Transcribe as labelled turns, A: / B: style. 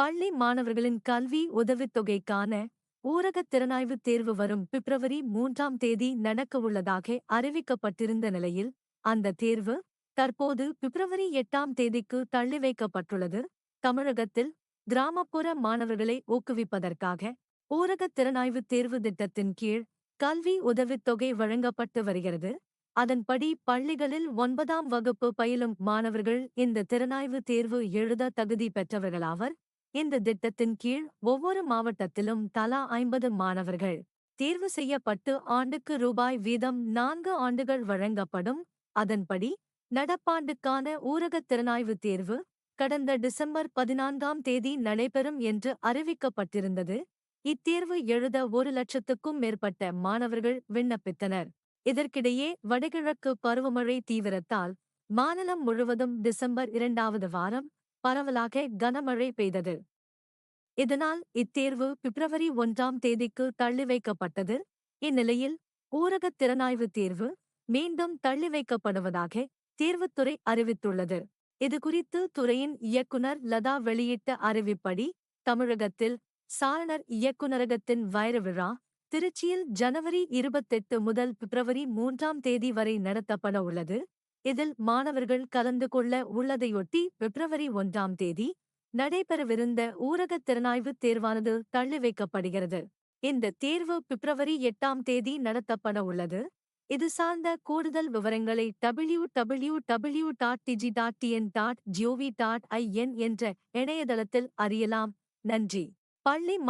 A: பள்ளி மாணவர்களின் கல்வி உதவித்தொகைக்கான ஊரகத் திறனாய்வு தேர்வு வரும் பிப்ரவரி மூன்றாம் தேதி நடக்கவுள்ளதாக அறிவிக்கப்பட்டிருந்த நிலையில் அந்த தேர்வு தற்போது பிப்ரவரி எட்டாம் தேதிக்கு தள்ளி வைக்கப்பட்டுள்ளது. தமிழகத்தில் கிராமப்புற மாணவர்களை ஊக்குவிப்பதற்காக ஊரகத் திறனாய்வு தேர்வு திட்டத்தின் கீழ் கல்வி உதவித்தொகை வழங்கப்பட்டு வருகிறது. அதன்படி பள்ளிகளில் ஒன்பதாம் வகுப்பு பயிலும் மாணவர்கள் இந்த திறனாய்வு தேர்வு எழுத தகுதி பெற்றவர்களாவர். இந்த திட்டத்தின் கீழ் ஒவ்வொரு மாவட்டத்திலும் தலா ஐம்பது மாணவர்கள் தேர்வு செய்யப்பட்டு ஆண்டுக்கு ரூபாய் வீதம் நான்கு ஆண்டுகள் வழங்கப்படும். அதன்படி நடப்பாண்டுக்கான ஊரகத் திறனாய்வு தேர்வு கடந்த டிசம்பர் பதினான்காம் தேதி நடைபெறும் என்று அறிவிக்கப்பட்டிருந்தது. இத்தேர்வு எழுத ஒரு லட்சத்துக்கும் மேற்பட்ட மாணவர்கள் விண்ணப்பித்தனர். இதற்கிடையே வடகிழக்கு பருவமழை தீவிரத்தால் மாநிலம் முழுவதும் டிசம்பர் இரண்டாவது வாரம் பரவலாக கனமழை பெய்தது. இதனால் இத்தேர்வு பிப்ரவரி ஒன்றாம் தேதிக்கு தள்ளி வைக்கப்பட்டது. இந்நிலையில் ஊரகத் திறனாய்வு தேர்வு மீண்டும் தள்ளி வைக்கப்படுவதாக தேர்வுத்துறை அறிவித்துள்ளது. இதுகுறித்து துறையின் இயக்குனர் லதா வெளியிட்ட அறிவிப்படி தமிழகத்தில் சாரணர் இயக்குநரகத்தின் வைர விழா திருச்சியில் ஜனவரி இருபத்தெட்டு முதல் பிப்ரவரி மூன்றாம் தேதி வரை நடத்தப்பட உள்ளது. இதில் மாணவர்கள் கலந்து கொள்ள உள்ளதையொட்டி பிப்ரவரி ஒன்றாம் தேதி நடைபெறவிருந்த ஊரகத் திறனாய்வு தேர்வானது தள்ளி வைக்கப்படுகிறது. இந்த தேர்வு பிப்ரவரி எட்டாம் தேதி நடத்தப்பட உள்ளது. இது சார்ந்த கூடுதல் விவரங்களை W W W dot DG dot TN dot G O V dot IN என்ற இணையதளத்தில் அறியலாம். நன்றி. பள்ளி மா